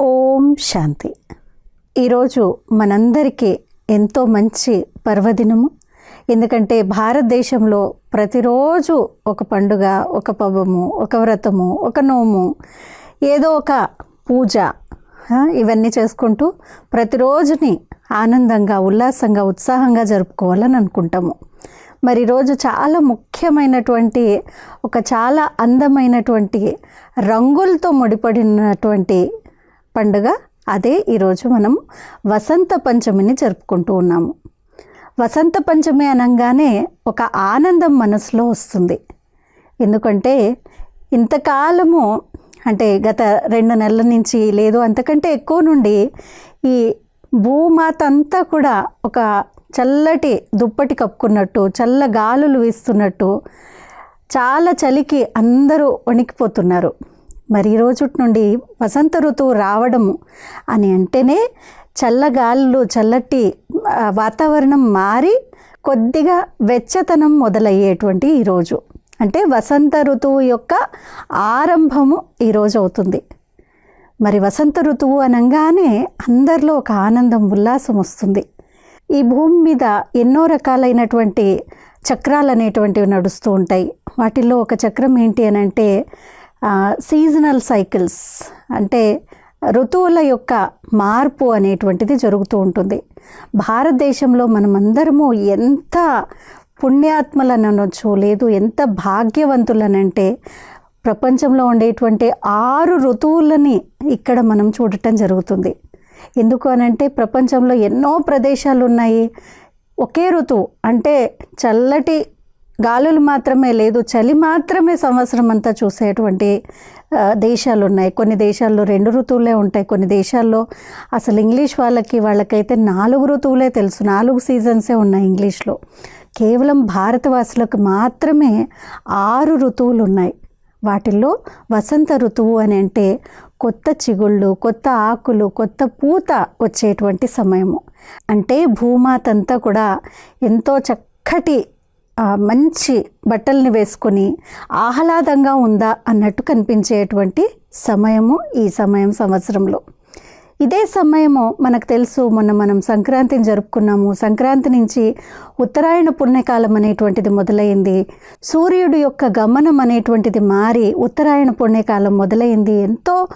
ఓం శాంతి. ఈరోజు మనందరికీ ఎంతో మంచి పర్వదినము. ఎందుకంటే భారతదేశంలో ప్రతిరోజు ఒక పండుగ ఒక పవము ఒక వ్రతము ఒక నోము ఏదో ఒక పూజ ఇవన్నీ చేసుకుంటూ ప్రతిరోజుని ఆనందంగా ఉల్లాసంగా ఉత్సాహంగా జరుపుకోవాలని అనుకుంటాము. మరి ఈరోజు చాలా ముఖ్యమైనటువంటి ఒక చాలా అందమైనటువంటి రంగులతో ముడిపడినటువంటి పండుగ అదే ఈరోజు మనం వసంత పంచమిని జరుపుకుంటూ ఉన్నాము. వసంత పంచమి అనగానే ఒక ఆనందం మనసులో వస్తుంది. ఎందుకంటే ఇంతకాలము అంటే గత రెండు నెలల నుంచి లేదు అంతకంటే ఎక్కువ నుండి ఈ భూమాత అంతా కూడా ఒక చల్లటి దుప్పటి కప్పుకున్నట్టు చల్ల గాలులు వీస్తున్నట్టు చాలా చలికి అందరూ వణికిపోతున్నారు. మరి ఈ రోజు నుండి వసంత ఋతువు రావడము అని అంటేనే చల్లగాళ్ళు చల్లటి వాతావరణం మారి కొద్దిగా వెచ్చతనం మొదలయ్యేటువంటి ఈరోజు అంటే వసంత ఋతువు యొక్క ఆరంభము ఈరోజు అవుతుంది. మరి వసంత ఋతువు అనగానే అందరిలో ఒక ఆనందం ఉల్లాసం వస్తుంది. ఈ భూమి మీద ఎన్నో రకాలైనటువంటి చక్రాలు అనేటువంటివి నడుస్తూ ఉంటాయి. వాటిల్లో ఒక చక్రం ఏంటి అని అంటే సీజనల్ సైకిల్స్ అంటే ఋతువుల యొక్క మార్పు అనేటువంటిది జరుగుతూ ఉంటుంది. భారతదేశంలో మనమందరము ఎంత పుణ్యాత్మలనొచ్చు లేదు ఎంత భాగ్యవంతులనంటే ప్రపంచంలో ఉండేటువంటి ఆరు ఋతువులని ఇక్కడ మనం చూడటం జరుగుతుంది. ఎందుకు అనంటే ప్రపంచంలో ఎన్నో ప్రదేశాలు ఉన్నాయి ఒకే ఋతువు అంటే చల్లటి గాలులు మాత్రమే లేదు చలి మాత్రమే సంవత్సరం అంతా చూసేటువంటి దేశాలు ఉన్నాయి కొన్ని దేశాల్లో రెండు ఋతువులే ఉంటాయి. కొన్ని దేశాల్లో అసలు ఇంగ్లీష్ వాళ్ళకి వాళ్ళకైతే నాలుగు ఋతువులే తెలుసు. నాలుగు సీజన్సే ఉన్నాయి ఇంగ్లీష్లో. కేవలం భారతవాసులకు మాత్రమే ఆరు ఋతువులు ఉన్నాయి వాటిల్లో వసంత ఋతువు అని అంటే కొత్త చిగుళ్ళు కొత్త ఆకులు కొత్త పూత వచ్చేటువంటి సమయము. అంటే భూమాతంతా కూడా ఎంతో చక్కటి మంచి బట్టల్ని వేసుకొని ఆహ్లాదంగా ఉందా అన్నట్టు కనిపించేటువంటి సమయము ఈ సమయం సంవత్సరంలో. ఇదే సమయము మనకు తెలుసు మొన్న మనం సంక్రాంతిని జరుపుకున్నాము. సంక్రాంతి నుంచి ఉత్తరాయణ పుణ్యకాలం అనేటువంటిది మొదలైంది. సూర్యుడు యొక్క గమనం అనేటువంటిది మారి ఉత్తరాయణ పుణ్యకాలం మొదలైంది. ఎంతో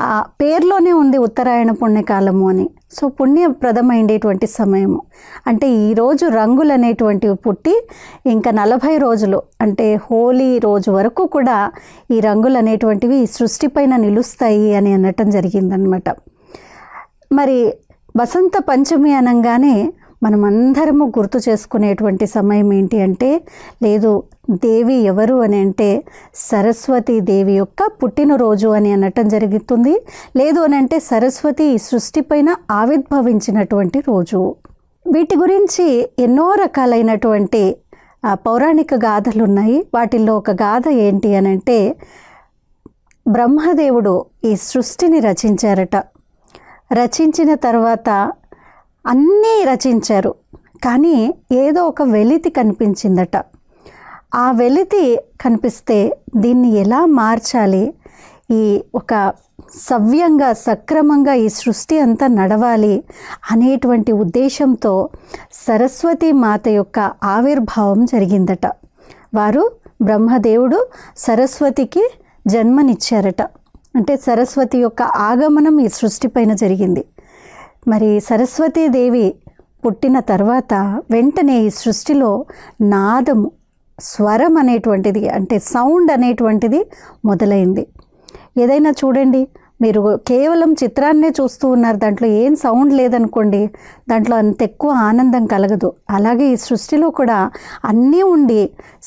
ఆ పేర్లోనే ఉంది ఉత్తరాయణ పుణ్యకాలము అని. సో పుణ్యప్రదమైండేటువంటి సమయము. అంటే ఈరోజు రంగులు అనేటువంటివి పుట్టి ఇంకా నలభై రోజులు అంటే హోలీ రోజు వరకు కూడా ఈ రంగులు అనేటువంటివి సృష్టిపైన నిలుస్తాయి అని అనటం జరిగిందనమాట మరి వసంత పంచమి అనగానే మనం అందరము గుర్తు చేసుకునేటువంటి సమయం ఏంటి అంటే లేదు దేవి ఎవరు అని అంటే సరస్వతి దేవి యొక్క పుట్టినరోజు అని అనటం జరుగుతుంది. లేదు అని అంటే సరస్వతి ఈ సృష్టిపైన ఆవిర్భవించినటువంటి రోజు. వీటి గురించి ఎన్నో రకాలైనటువంటి పౌరాణిక గాథలు ఉన్నాయి. వాటిల్లో ఒక గాథ ఏంటి అని అంటే బ్రహ్మదేవుడు ఈ సృష్టిని రచించారట. రచించిన తర్వాత అన్నీ రచించారు. కానీ ఏదో ఒక వెలితి కనిపించిందట. ఆ వెలితి కనిపిస్తే దీన్ని ఎలా మార్చాలి? ఈ ఒక సవ్యంగా సక్రమంగా ఈ సృష్టి అంతా నడవాలి అనేటువంటి ఉద్దేశంతో సరస్వతి మాత యొక్క ఆవిర్భావం జరిగిందట. వారు బ్రహ్మదేవుడు సరస్వతికి జన్మనిచ్చారట. అంటే సరస్వతి యొక్క ఆగమనం ఈ సృష్టిపైన జరిగింది. మరి సరస్వతీదేవి పుట్టిన తర్వాత వెంటనే ఈ సృష్టిలో నాదము స్వరం అనేటువంటిది అంటే సౌండ్ అనేటువంటిది మొదలైంది. ఏదైనా చూడండి. మీరు కేవలం చిత్రాన్నే చూస్తూ ఉన్నారు దాంట్లో ఏం సౌండ్ లేదనుకోండి దాంట్లో అంత ఎక్కువ ఆనందం కలగదు. అలాగే ఈ సృష్టిలో కూడా అన్నీ ఉండి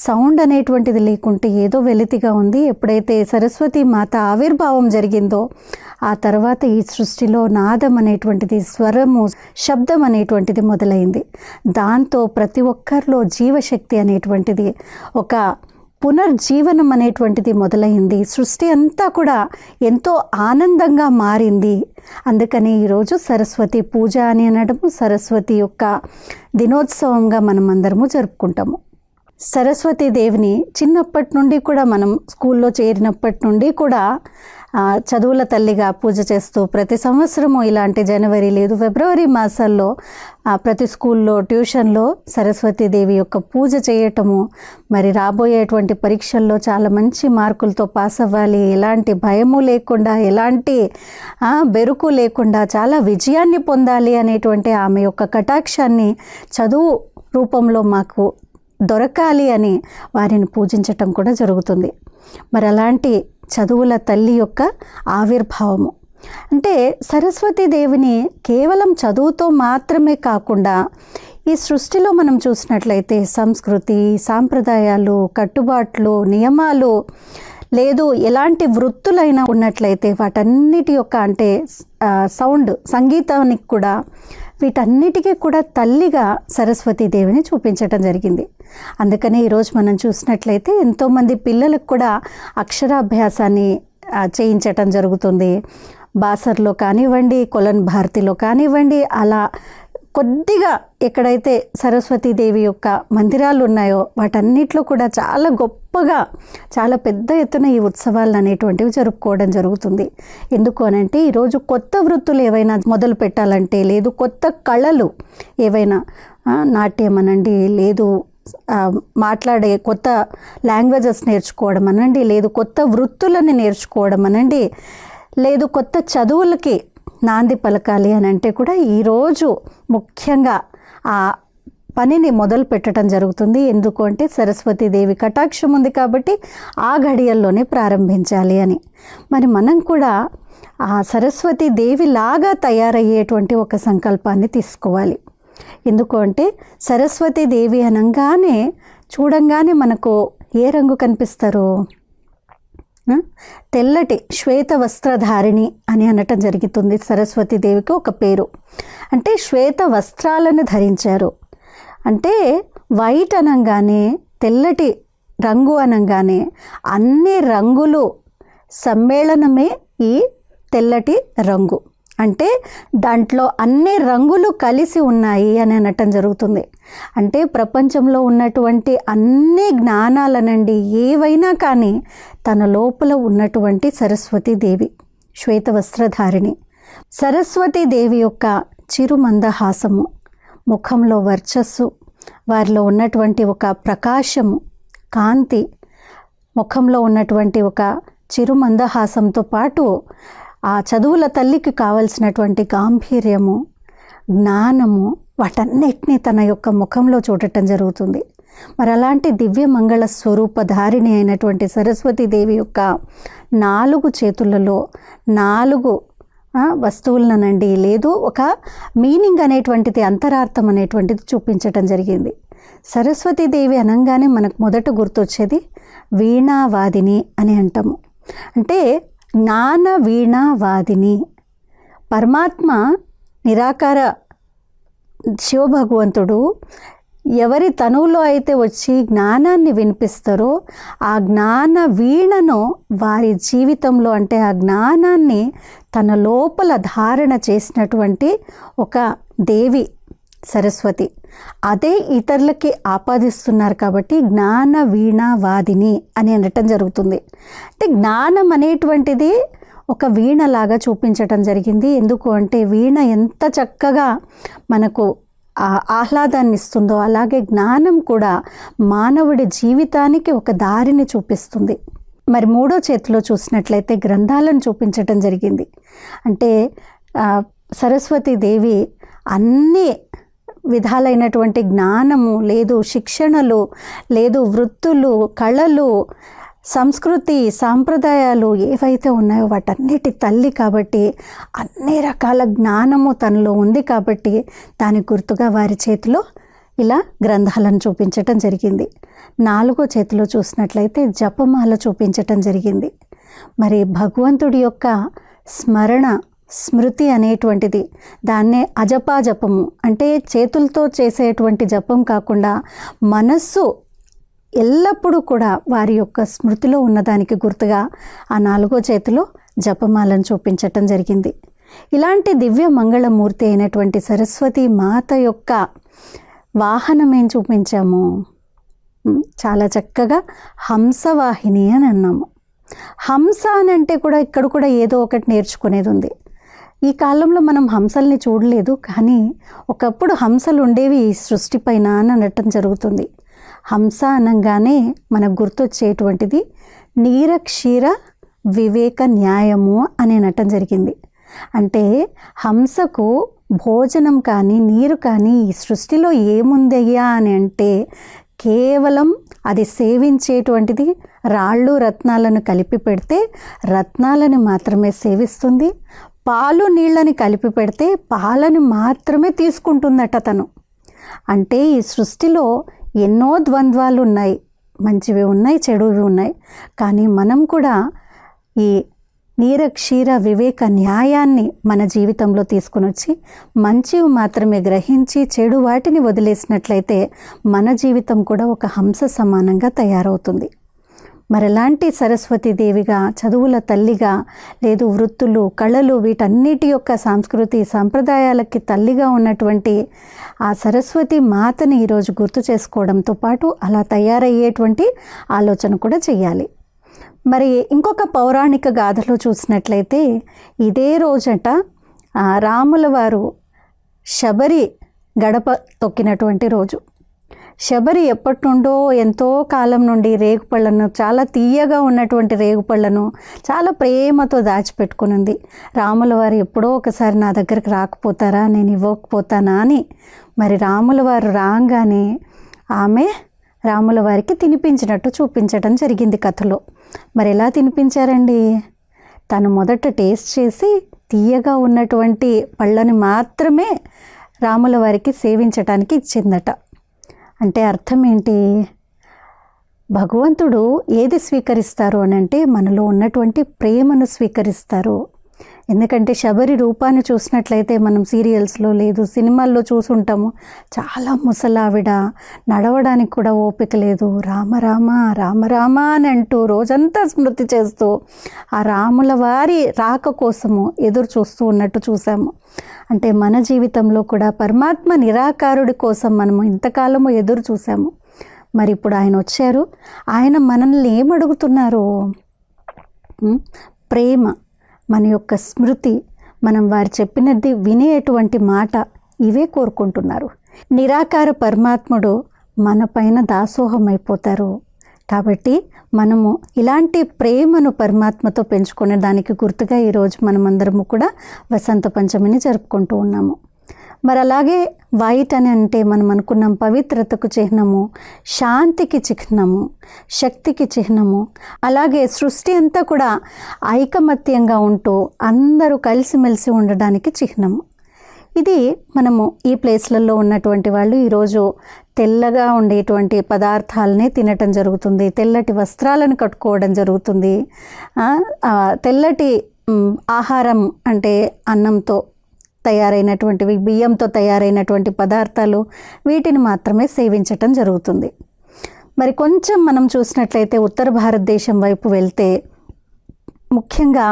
సౌండ్ అనేటువంటిది లేకుంటే ఏదో వెలితిగా ఉంది. ఎప్పుడైతే సరస్వతి మాత ఆవిర్భావం జరిగిందో ఆ తర్వాత ఈ సృష్టిలో నాదం అనేటువంటిది స్వరము శబ్దం అనేటువంటిది మొదలైంది. దాంతో ప్రతి ఒక్కరిలో జీవశక్తి అనేటువంటిది ఒక పునర్జీవనం అనేటువంటిది మొదలైంది. సృష్టి అంతా కూడా ఎంతో ఆనందంగా మారింది. అందుకని ఈరోజు సరస్వతి పూజ అని అనడము సరస్వతి యొక్క దినోత్సవంగా మనం అందరము జరుపుకుంటాము. సరస్వతి దేవిని చిన్నప్పటి నుండి కూడా మనం స్కూల్లో చేరినప్పటి నుండి కూడా చదువుల తల్లిగా పూజ చేస్తూ ప్రతి సంవత్సరము ఇలాంటి జనవరి లేదు ఫిబ్రవరి మాసాల్లో ప్రతి స్కూల్లో ట్యూషన్లో సరస్వతీదేవి యొక్క పూజ చేయటము మరి రాబోయేటువంటి పరీక్షల్లో చాలా మంచి మార్కులతో పాస్ అవ్వాలి. ఎలాంటి భయము లేకుండా ఎలాంటి బెరుకు లేకుండా చాలా విజయాన్ని పొందాలి అనేటువంటి ఆమె యొక్క కటాక్షాన్ని చదువు రూపంలో మాకు దొరకాలి అని వారిని పూజించటం కూడా జరుగుతుంది. మరి అలాంటి చదువుల తల్లి యొక్క ఆవిర్భావము. అంటే సరస్వతీదేవిని కేవలం చదువుతో మాత్రమే కాకుండా ఈ సృష్టిలో మనం చూసినట్లయితే సంస్కృతి సాంప్రదాయాలు కట్టుబాట్లు నియమాలు లేదు ఎలాంటి వృత్తులైనా ఉన్నట్లయితే వాటన్నిటి యొక్క అంటే సౌండ్ సంగీతానికి కూడా వీటన్నిటికీ కూడా తల్లిగా సరస్వతీదేవిని చూపించటం జరిగింది. అందుకనే ఈరోజు మనం చూసినట్లయితే ఎంతోమంది పిల్లలకు కూడా అక్షరాభ్యాసాన్ని చేయించటం జరుగుతుంది. బాసర్లో కానివ్వండి కొలన్ భారతిలో కానివ్వండి అలా కొద్దిగా ఎక్కడైతే సరస్వతీదేవి యొక్క మందిరాలు ఉన్నాయో వాటన్నిటిలో కూడా చాలా గొప్పగా చాలా పెద్ద ఎత్తున ఈ ఉత్సవాలు అనేటువంటివి జరుపుకోవడం జరుగుతుంది. ఎందుకు అనంటే ఈరోజు కొత్త వృత్తులు ఏవైనా మొదలు పెట్టాలంటే లేదు కొత్త కళలు ఏవైనా నాట్యం అనండి లేదు మాట్లాడే కొత్త లాంగ్వేజెస్ నేర్చుకోవడం అనండి లేదు కొత్త వృత్తులని నేర్చుకోవడం అనండి లేదు కొత్త చదువులకి నాంది పలకాలి అని అంటే కూడా ఈరోజు ముఖ్యంగా ఆ పనిని మొదలు పెట్టడం జరుగుతుంది. ఎందుకు అంటే సరస్వతీదేవి కటాక్షం ఉంది కాబట్టి ఆ ఘడియల్లోనే ప్రారంభించాలి అని. మరి మనం కూడా ఆ సరస్వతీదేవి లాగా తయారయ్యేటువంటి ఒక సంకల్పాన్ని తీసుకోవాలి. ఎందుకు అంటే సరస్వతి దేవి అనగానే చూడంగానే మనకు ఏ రంగు కనిపిస్తారు? తెల్లటి శ్వేత వస్త్రధారిణి అని అనటం జరుగుతుంది సరస్వతి దేవికి ఒక పేరు. అంటే శ్వేత వస్త్రాలను ధరించారు. అంటే వైట్ అనగానే తెల్లటి రంగు అనగానే అన్ని రంగులు సమ్మేళనమే ఈ తెల్లటి రంగు. అంటే దాంట్లో అన్ని రంగులు కలిసి ఉన్నాయి అని అనటం జరుగుతుంది. అంటే ప్రపంచంలో ఉన్నటువంటి అన్ని జ్ఞానాలనండి ఏవైనా కానీ తన లోపల ఉన్నటువంటి సరస్వతీదేవి శ్వేత వస్త్రధారిణి. సరస్వతీదేవి యొక్క చిరుమందహాసము ముఖంలో వర్చస్సు వారిలో ఉన్నటువంటి ఒక ప్రకాశము కాంతి ముఖంలో ఉన్నటువంటి ఒక చిరుమందహాసంతో పాటు ఆ చదువుల తల్లికి కావలసినటువంటి గాంభీర్యము జ్ఞానము వాటన్నిటినీ తన యొక్క ముఖంలో చూడటం జరుగుతుంది. మరి అలాంటి దివ్య మంగళ స్వరూపధారిణి అయినటువంటి సరస్వతీదేవి యొక్క నాలుగు చేతులలో నాలుగు వస్తువులనండి. లేదు ఒక మీనింగ్ అనేటువంటిది అంతరార్థం అనేటువంటిది చూపించటం జరిగింది. సరస్వతీదేవి అనగానే మనకు మొదట గుర్తొచ్చేది వీణావాదిని అని అంటాము. అంటే జ్ఞాన వీణావాదిని పరమాత్మ నిరాకార శివభగవంతుడు ఎవరి తనువులో అయితే వచ్చి జ్ఞానాన్ని వినిపిస్తారో ఆ జ్ఞాన వీణను వారి జీవితంలో అంటే ఆ జ్ఞానాన్ని తన లోపల ధారణ చేసినటువంటి ఒక దేవి. సరస్వతి. అదే ఇతరులకి ఆపాదిస్తున్నారు కాబట్టి జ్ఞాన వీణావాదిని అని అనటం జరుగుతుంది. అంటే జ్ఞానం అనేటువంటిది ఒక వీణలాగా చూపించటం జరిగింది. ఎందుకు అంటే వీణ ఎంత చక్కగా మనకు ఆహ్లాదాన్ని ఇస్తుందో అలాగే జ్ఞానం కూడా మానవుడి జీవితానికి ఒక దారిని చూపిస్తుంది. మరి మూడో చేతిలో చూసినట్లయితే గ్రంథాలను చూపించటం జరిగింది. అంటే సరస్వతీదేవి అన్నీ విధాలైనటువంటి జ్ఞానము లేదు శిక్షణలు లేదు వృత్తులు కళలు సంస్కృతి సాంప్రదాయాలు ఏవైతే ఉన్నాయో వాటన్నిటి తల్లి కాబట్టి అన్ని రకాల జ్ఞానము తనలో ఉంది కాబట్టి దాని గుర్తుగా వారి చేతిలో ఇలా గ్రంథాలను చూపించటం జరిగింది. నాలుగో చేతిలో చూసినట్లయితే జపమాల చూపించటం జరిగింది. మరి భగవంతుడి యొక్క స్మరణ స్మృతి అనేటువంటిది. దాన్నే అజపా జపము అంటే చేతులతో చేసేటువంటి జపం కాకుండా మనస్సు ఎల్లప్పుడూ కూడా వారి యొక్క స్మృతిలో ఉన్నదానికి గుర్తుగా ఆ నాలుగో చేతిలో జపమాలను చూపించటం జరిగింది. ఇలాంటి దివ్య మంగళమూర్తి అయినటువంటి సరస్వతి మాత యొక్క వాహనం ఏం చూపించాము? చాలా చక్కగా హంసవాహిని అని అన్నాము. హంస అని అంటే కూడా ఇక్కడ కూడా ఏదో ఒకటి నేర్చుకునేది ఉంది. ఈ కాలంలో మనం హంసల్ని చూడలేదు కానీ ఒకప్పుడు హంసలు ఉండేవి ఈ సృష్టిపైన అని అనటం జరుగుతుంది. హంస అనగానే మనకు గుర్తొచ్చేటువంటిది నీర క్షీర వివేక న్యాయము అని అనటం జరిగింది. అంటే హంసకు భోజనం కానీ నీరు కానీ ఈ సృష్టిలో ఏముందయ్యా అని అంటే కేవలం అది సేవించేటువంటిది రాళ్ళు రత్నాలను కలిపి పెడితే రత్నాలను మాత్రమే సేవిస్తుంది పాలు నీళ్ళని కలిపి పెడితే పాలను మాత్రమే తీసుకుంటుందట తను. అంటే ఈ సృష్టిలో ఎన్నో ద్వంద్వాలు ఉన్నాయి మంచివి ఉన్నాయి చెడువి ఉన్నాయి. కానీ మనం కూడా ఈ నీరక్షీర వివేక న్యాయాన్ని మన జీవితంలో తీసుకుని వచ్చి మంచివి మాత్రమే గ్రహించి చెడు వాటిని వదిలేసినట్లయితే మన జీవితం కూడా ఒక హంస సమానంగా తయారవుతుంది. మరెలాంటి ఎలాంటి సరస్వతీదేవిగా చదువుల తల్లిగా లేదు వృత్తులు కళలు వీటన్నిటి యొక్క సంస్కృతి సంప్రదాయాలకి తల్లిగా ఉన్నటువంటి ఆ సరస్వతి మాతని ఈరోజు గుర్తు చేసుకోవడంతో పాటు అలా తయారయ్యేటువంటి ఆలోచన కూడా చేయాలి మరి ఇంకొక పౌరాణిక గాథలో చూసినట్లయితే ఇదే రోజట రాముల వారు శబరి గడప తొక్కినటువంటి రోజు. శబరి ఎప్పటి నుండో ఎంతో కాలం నుండి రేగుపళ్ళను చాలా తీయగా ఉన్నటువంటి రేగుపళ్ళను చాలా ప్రేమతో దాచిపెట్టుకునింది. రాముల వారు ఎప్పుడో ఒకసారి నా దగ్గరికి రాకపోతారా నేను ఇవ్వకపోతానా అని. మరి రాముల వారు రాగానే ఆమె రాముల వారికి తినిపించినట్టు చూపించడం జరిగింది కథలో. మరి ఎలా తినిపించారండి? తను మొదట టేస్ట్ చేసి తీయగా ఉన్నటువంటి పళ్ళని మాత్రమే రాముల వారికి సేవించటానికి ఇచ్చిందట. అంటే అర్థం ఏంటి? భగవంతుడు ఏది స్వీకరిస్తారు అని అంటే మనలో ఉన్నటువంటి ప్రేమను స్వీకరిస్తారు. ఎందుకంటే శబరి రూపాన్ని చూసినట్లయితే మనం సీరియల్స్లో లేదు సినిమాల్లో చూసుంటాము. చాలా ముసలావిడ నడవడానికి కూడా ఓపిక లేదు. రామ రామ రామ రామ అని అంటూ రోజంతా స్మృతి చేస్తూ ఆ రాముల వారి రాక కోసము ఎదురు చూస్తూ ఉన్నట్టు చూసాము అంటే మన జీవితంలో కూడా పరమాత్మ నిరాకారుడి కోసం మనము ఇంతకాలము ఎదురు చూసాము మరి ఇప్పుడు ఆయన వచ్చారు. ఆయన మనల్ని ఏమడుగుతున్నారు? ప్రేమ. మన యొక్క స్మృతి మనం వారు చెప్పినది వినేటువంటి మాట ఇవే కోరుకుంటున్నారు. నిరాకార పరమాత్ముడు మన పైన కాబట్టి మనము ఇలాంటి ప్రేమను పరమాత్మతో పెంచుకునే దానికి గుర్తుగా ఈరోజు మనమందరము కూడా వసంత పంచమిని జరుపుకుంటూ ఉన్నాము. మరి అలాగే వైట్ అని అంటే మనం అనుకున్నాం పవిత్రతకు చిహ్నము శాంతికి చిహ్నము శక్తికి చిహ్నము. అలాగే సృష్టి అంతా కూడా ఐకమత్యంగా ఉంటూ అందరూ కలిసిమెలిసి ఉండడానికి చిహ్నము. ఇది మనము ఈ ప్లేస్లలో ఉన్నటువంటి వాళ్ళు ఈరోజు తెల్లగా ఉండేటువంటి పదార్థాలనే తినటం జరుగుతుంది. తెల్లటి వస్త్రాలను కట్టుకోవడం జరుగుతుంది. తెల్లటి ఆహారం అంటే అన్నంతో తయారైనటువంటివి బియ్యంతో తయారైనటువంటి పదార్థాలు వీటిని మాత్రమే సేవించటం జరుగుతుంది. మరి కొంచెం మనం చూసినట్లయితే ఉత్తర భారతదేశం వైపు వెళ్తే ముఖ్యంగా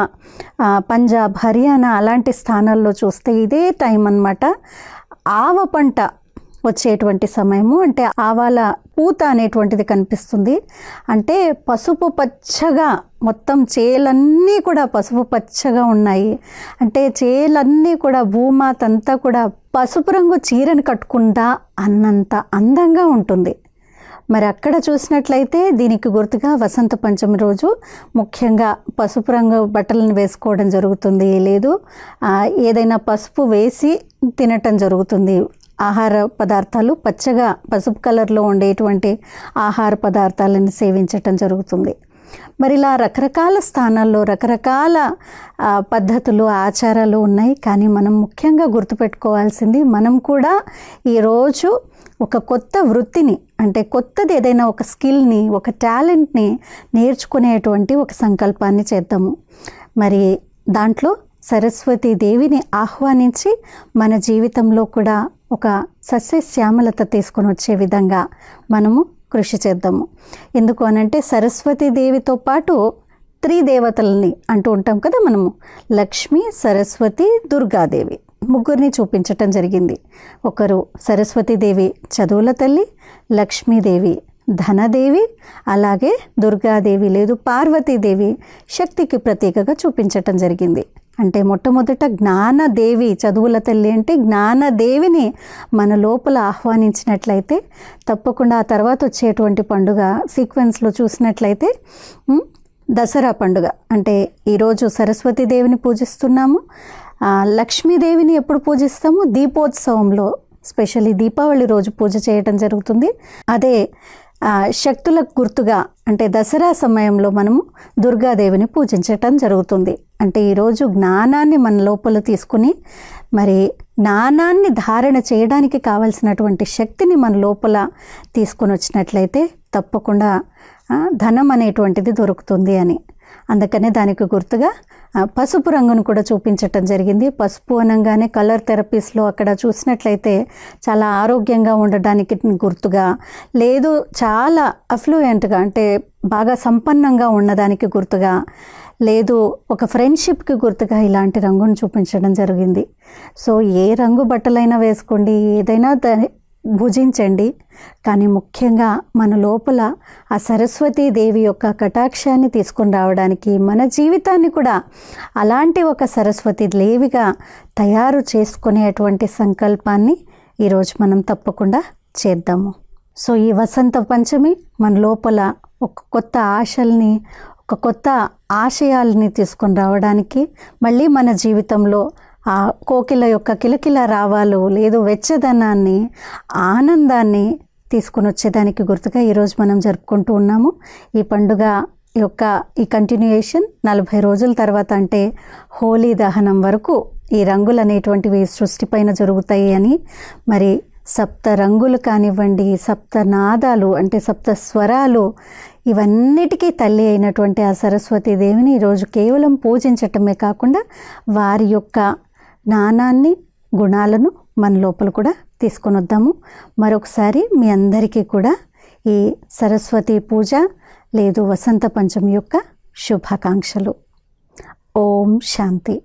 పంజాబ్ హర్యానా అలాంటి స్థానాల్లో చూస్తే ఇదే టైం అన్నమాట ఆవ పంట వచ్చేటువంటి సమయము. అంటే ఆవాల పూత అనేటువంటిది కనిపిస్తుంది. అంటే పసుపు పచ్చగా మొత్తం చేలన్నీ కూడా పసుపు పచ్చగా ఉన్నాయి. అంటే చేలన్నీ కూడా భూమాతంతా కూడా పసుపు రంగు చీరను కట్టుకుందా అన్నంత అందంగా ఉంటుంది. మరి అక్కడ చూసినట్లయితే దీనికి గుర్తుగా వసంత పంచమి రోజు ముఖ్యంగా పసుపు రంగు బట్టలను వేసుకోవడం జరుగుతుంది. లేదు ఏదైనా పసుపు వేసి తినటం జరుగుతుంది. ఆహార పదార్థాలు పచ్చగా పసుపు కలర్లో ఉండేటువంటి ఆహార పదార్థాలను సేవించటం జరుగుతుంది. మరి ఇలా రకరకాల స్థానాల్లో రకరకాల పద్ధతులు ఆచారాలు ఉన్నాయి. కానీ మనం ముఖ్యంగా గుర్తుపెట్టుకోవాల్సింది మనం కూడా ఈరోజు ఒక కొత్త వృత్తిని అంటే కొత్తది ఏదైనా ఒక స్కిల్ని ఒక టాలెంట్ని నేర్చుకునేటువంటి ఒక సంకల్పాన్ని చేద్దాము. మరి దాంట్లో సరస్వతి దేవిని ఆహ్వానించి మన జీవితంలో కూడా ఒక సస్యశ్యామలత తీసుకొని వచ్చే విధంగా మనము కృషి చేద్దాము. ఎందుకు అనంటే సరస్వతి దేవితో పాటు త్రిదేవతల్ని అంటూ ఉంటాం కదా మనము. లక్ష్మి సరస్వతి దుర్గాదేవి ముగ్గురిని చూపించటం జరిగింది. ఒకరు సరస్వతీదేవి చదువుల తల్లి లక్ష్మీదేవి ధనదేవి అలాగే దుర్గాదేవి లేదు పార్వతీదేవి శక్తికి ప్రతీకగా చూపించటం జరిగింది. అంటే మొట్టమొదట జ్ఞానదేవి చదువుల తల్లి అంటే జ్ఞానదేవిని మన లోపల ఆహ్వానించినట్లయితే తప్పకుండా ఆ తర్వాత వచ్చేటువంటి పండుగ సీక్వెన్స్లో చూసినట్లయితే దసరా పండుగ. అంటే ఈరోజు సరస్వతీదేవిని పూజిస్తున్నాము. లక్ష్మీదేవిని ఎప్పుడు పూజిస్తాము? దీపోత్సవంలో స్పెషల్లీ దీపావళి రోజు పూజ చేయటం జరుగుతుంది. అదే శక్తులకు గుర్తుగా అంటే దసరా సమయంలో మనము దుర్గాదేవిని పూజించటం జరుగుతుంది. అంటే ఈరోజు జ్ఞానాన్ని మన లోపల తీసుకుని మరి జ్ఞానాన్ని ధారణ చేయడానికి కావలసినటువంటి శక్తిని మన లోపల తీసుకొని వచ్చినట్లయితే తప్పకుండా ధనం అనేటువంటిది దొరుకుతుంది అని. అందుకనే దానికి గుర్తుగా పసుపు రంగును కూడా చూపించటం జరిగింది. పసుపు అనగానే కలర్ థెరపీస్లో అక్కడ చూసినట్లయితే చాలా ఆరోగ్యంగా ఉండడానికి గుర్తుగా లేదు చాలా అఫ్లూయెంట్గా అంటే బాగా సంపన్నంగా ఉన్నదానికి గుర్తుగా లేదు ఒక ఫ్రెండ్షిప్కి గుర్తుగా ఇలాంటి రంగును చూపించడం జరిగింది. సో ఏ రంగు బట్టలైనా వేసుకోండి ఏదైనా భుజించండి. కానీ ముఖ్యంగా మన లోపల ఆ సరస్వతీదేవి యొక్క కటాక్షాన్ని తీసుకుని రావడానికి మన జీవితాన్ని కూడా అలాంటి ఒక సరస్వతి దేవిగా తయారు చేసుకునేటువంటి సంకల్పాన్ని ఈరోజు మనం తప్పకుండా చేద్దాము. సో ఈ వసంత పంచమి మన లోపల ఒక కొత్త ఆశల్ని ఒక కొత్త ఆశయాల్ని తీసుకొని రావడానికి మళ్ళీ మన జీవితంలో ఆ కోకిల యొక్క కిలకిల రావాలు లేదు వెచ్చదనాన్ని ఆనందాన్ని తీసుకుని వచ్చేదానికి గుర్తుగా ఈరోజు మనం జరుపుకుంటూ ఉన్నాము. ఈ పండుగ యొక్క ఈ కంటిన్యూయేషన్ నలభై రోజుల తర్వాత అంటే హోలీ దహనం వరకు ఈ రంగులు అనేటువంటివి సృష్టిపైన జరుగుతాయి అని. మరి సప్త రంగులు కానివ్వండి సప్త నాదాలు అంటే సప్త స్వరాలు ఇవన్నిటికీ తల్లి అయినటువంటి ఆ సరస్వతీ దేవిని ఈరోజు కేవలం పూజించటమే కాకుండా వారి యొక్క జ్ఞానాన్ని గుణాలను మన లోపల కూడా తీసుకొని వద్దాము మరొకసారి మీ అందరికీ కూడా ఈ సరస్వతి పూజ లేదు వసంత పంచమి యొక్క శుభాకాంక్షలు. ఓం శాంతి.